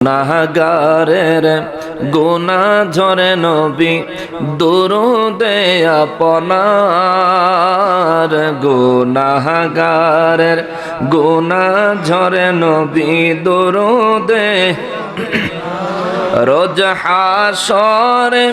নাগারের গোনা ঝরে নবী দুরুদে আপনার। গোনাগারের গোনা ঝরে নবী দুরুদে রোজ হাসরে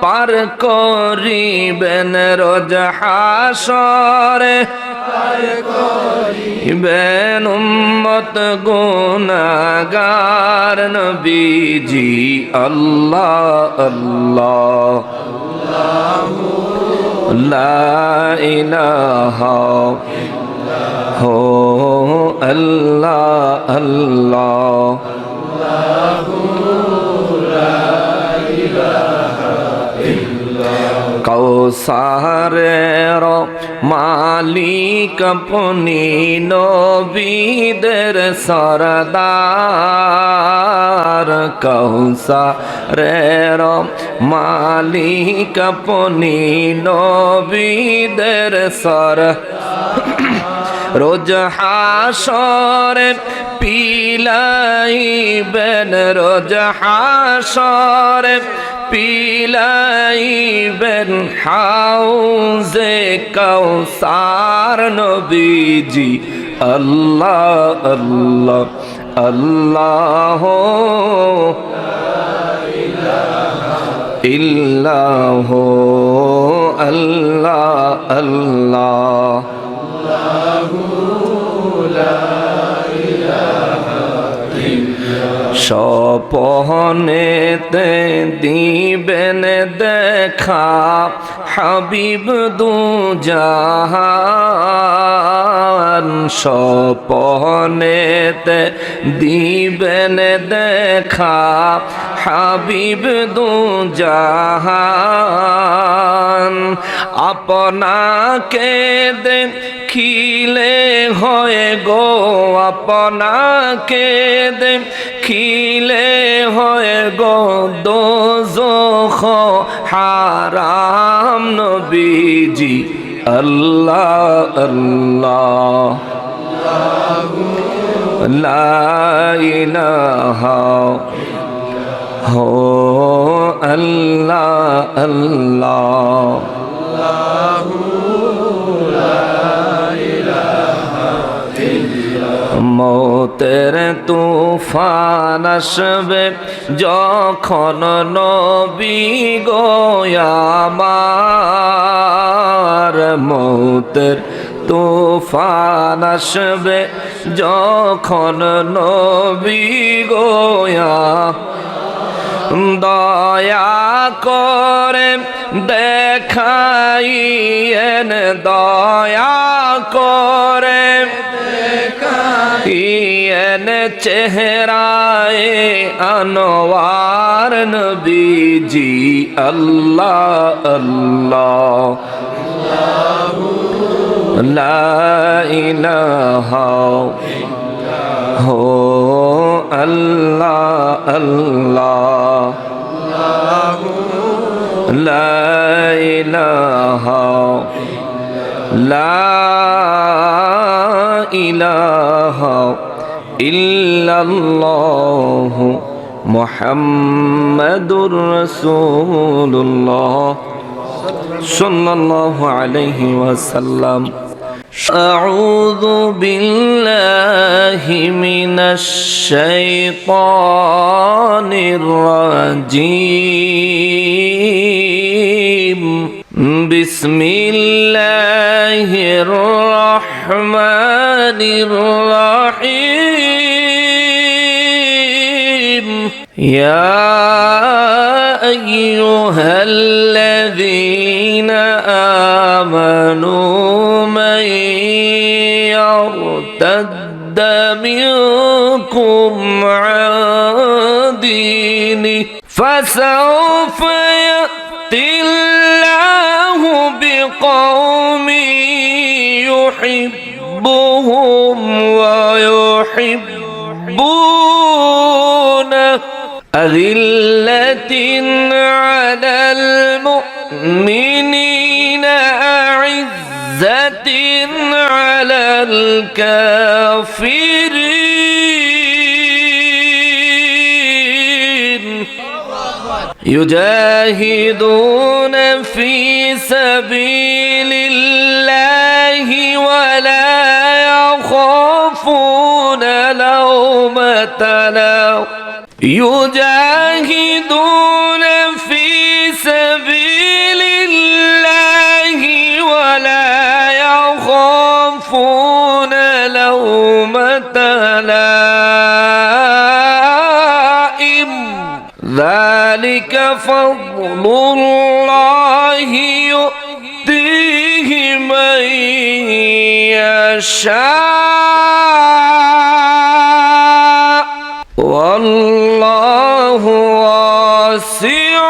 পার করিবেন রোজ হাসরে। বেন উম্মত গুনাগার নবীজি, আল্লাহ আল্লাহ। লা ইলাহা হো, আল্লাহ আল্লাহ। কৌসারের মালিক আপনি নবীদের সরদার। কৌসারের মালিক আপনি নবীদের সর রোজ হাসরে পিলাইবেন, রোজ হাসরে পিলাইবেন হাউজে কৌসার নবীজি আল্লাহ আল্লাহ আল্লাহ ইল্লাহ আল্লাহ আল্লাহ। সপনেতে দিবেন দেখা হাবিব দু জাহান সপনেতে দিবেন দেখা। হাবিব দু আপনাকে দেখিলে হয়ে গো, আপনাকে দেখিলে হয়ে গো দোজখ হারাম নবীজি আল্লাহ আল্লাহ। লা ইলাহা হো আল্লাহ আল্লাহ। তুফান আসবে যখন নবী গোয়ামার মৌতের তুফান আসবে যখন নবী গোয়া দয়া করে দেখাইয়েন, দয়া করে ইয়েন চেহারায় আনোয়ার নবীজি, আল্লাহ আল্লাহ। লা ইলাহা হো আল্লাহ আল্লাহ। لا إله لا إله إلا الله محمد رسول الله صلى الله عليه وسلم أعوذ بالله من الشيطان الرجيم بسم الله الرحمن الرحيم. يا أيها الذين آمنوا من يرتد منكم عن دينه فسوف يحبهم ويحبونه. أذلة على المؤمنين أعزة على الكافرين. يجاهدون في سبيل الله ولا يخافون لومة لائم يجاهدون في سبيل الله ولا يخافون لومة لائم ذلك فضل الله يؤتيه من يشاء. والله واسع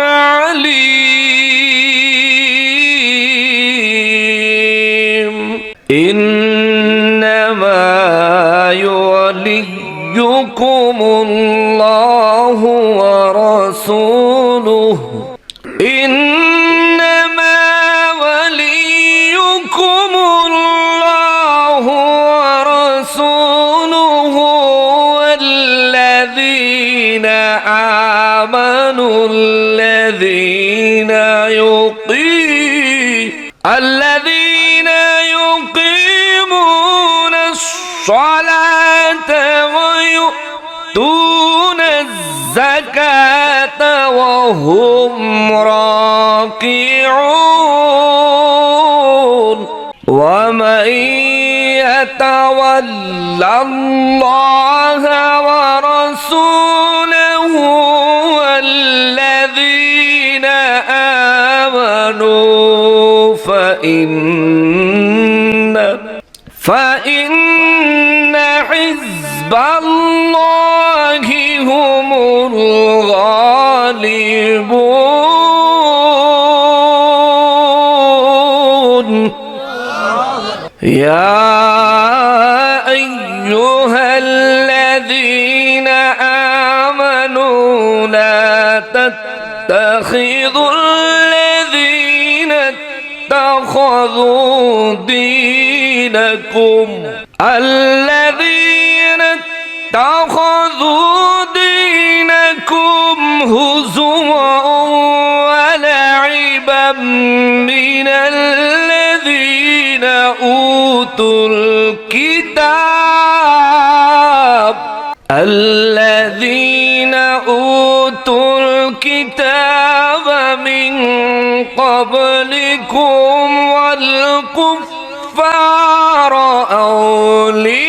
عليم. وهم راكعون ومن يتول الله ورسوله والذين آمنوا فإن فإن حزب الله هم الغالبون يا أيها الذين آمنوا لا تتخذوا الذين اتخذوا دينكم هزوا ولعبا من الذين أوتوا الكتاب الذين أوتوا الكتاب من قبلكم والكفار أولياء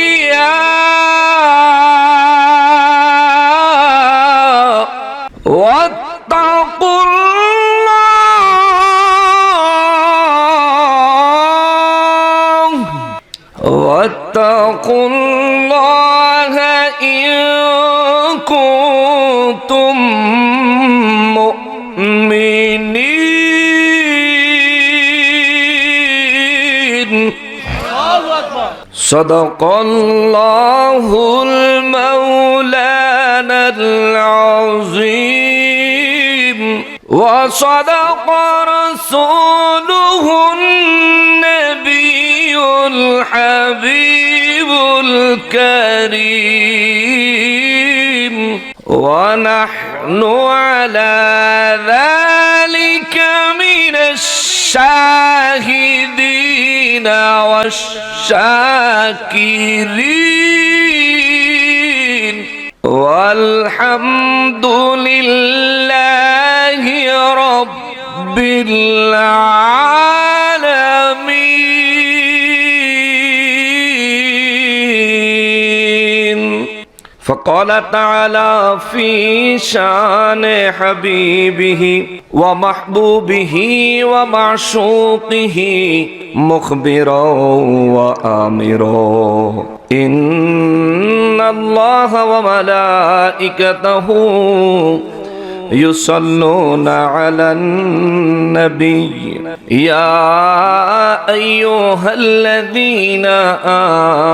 صدق الله المولانا العظيم وصدق رسوله النبي الحبيب الكريم ونحن على ذلك من الشاهدين والشاكرين. والحمد لله رب العالمين. فقال تعالى في شان حبيبه ومحبوبه ومعشوقه مخبرا وآمرا إن الله وملائكته يصلون على النبي يا أيها الذين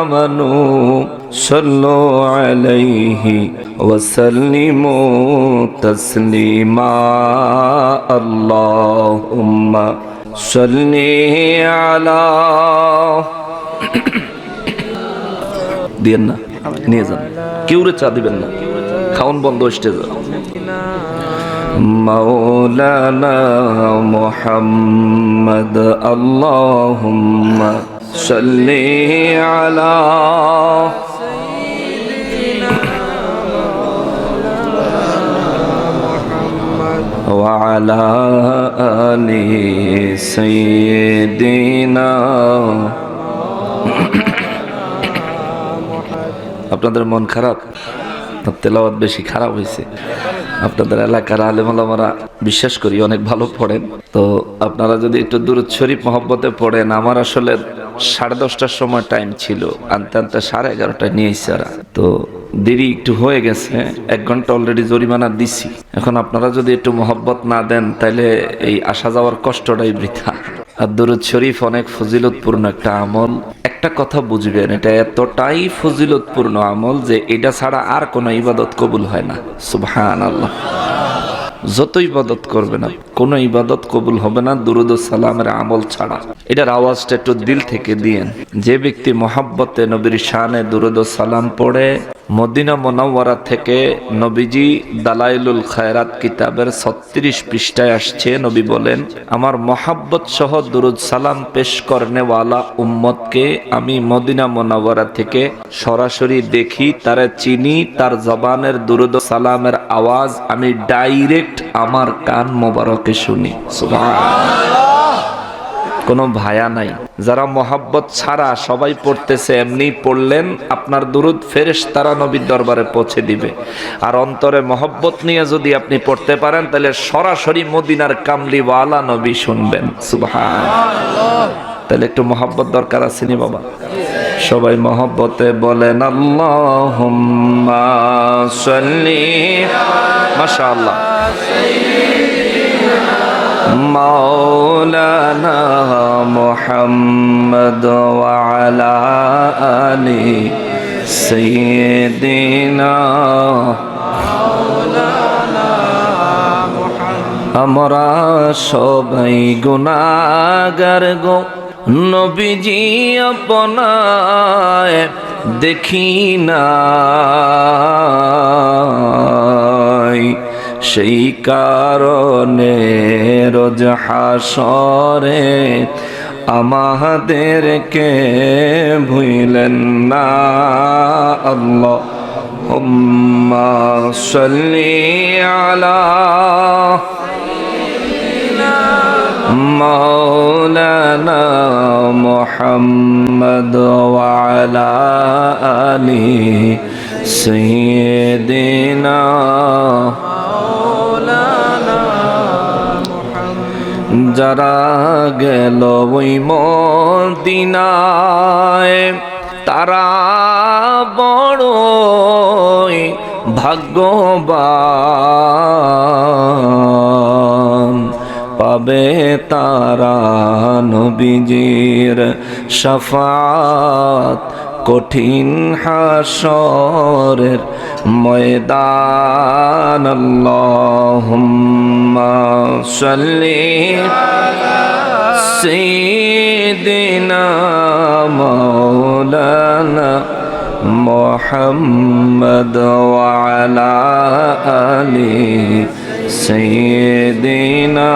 آمنوا صلوا عليه وسلموا تسليما اللهم صل على দিয়েন না নিয়ে যান কেউ রে চা দিবেন না খাওয়ান বন্ধ স্টেজে مولانا محمد اللهم صل على وعلى آل سيدنا আপনাদের মন খারাপ তেলাওয়াত বেশি খারাপ হয়েছে আপনাদের এলাকার আলেমালামারা বিশ্বাস করি অনেক ভালো পড়েন। তো আপনারা যদি একটু দূর শরীফ মহব্বতে পড়েন, আমার আসলে সাড়ে দশটার সময় টাইম ছিল। আনতে আনতে সাড়ে এগারোটায় নিয়ে এসছে তো দেরি একটু হয়ে গেছে, এক ঘণ্টা অলরেডি জরিমানা দিছি। এখন আপনারা যদি একটু মহব্বত না দেন, তাহলে এই আসা যাওয়ার কষ্টটাই বৃথা। আর দরুদ শরীফ অনেক ফজিলতপূর্ণ একটা আমল। একটা কথা বুঝবেন, এটা এতটাই ফজিলতপূর্ণ আমল যে এটা ছাড়া আর কোনো ইবাদত কবুল হয় না। সুবহান আল্লাহ যত ইবাদত করবে না, কোনো ইবাদত কবুল হবে না, দুরুদ সালামের আমল ছাড়া। এটার আওয়াজটা একটু দিল থেকে দিয়েন। যে ব্যক্তি মহাব্বতে, নবীর শানে দুরুদ সালাম পড়ে, মদিনা মোনাওয়ারা থেকে নবীজি দালাইলুল খায়রাত কিতাবের ছত্রিশ পৃষ্ঠায় আসছে, নবী বলেন, আমার মহাব্বত সহ দুরুদ সালাম পেশ করনেওয়ালা উম্মতকে আমি মদিনা মোনাওয়ারা থেকে সরাসরি দেখি, তারা চিনি, তার জবানের দুরুদ সালামের আওয়াজ আমি ডাইরেক্ট আমার কান মোবারকে শুনি। কোনো ভায়া নাই। যারা মোহাব্বত ছাড়া সবাই পড়তেছে, এমনি পড়লেন আপনার দুরুদ ফেরেশ তারা নবীর দরবারে পৌঁছে দিবে। আর অন্তরে মোহব্বত নিয়ে যদি আপনি পড়তে পারেন, তাহলে সরাসরি মদিনার কামলিওয়ালা নবী শুনবেন। সুবহান তাহলে একটু মোহাব্বত দরকার আছে নি বাবা? সবাই মহব্বতে বলেন আল্লাহ মাশাআল্লাহ مولانا محمد وعلى آل سيدنا আমরা সবাই গুনাগার গো নবীজি আপনায় দেখি না সেই কারণে রোজ হাসরে আমাদেরকে ভুইলেন না আল্লাহ হুম্মা সাল্লি আলা مولانا محمد وعلى آل سيدنا যারা গেল ওই মদিনায় তারা বড়ই ভাগ্যবান পাবে তারা নবীজির শফাত। কঠিন হাসরের ময়দান। আল্লাহুম্মা সাল্লি সাইয়্যিদিনা মাওলানা মুহাম্মদ ওয়া سيدنا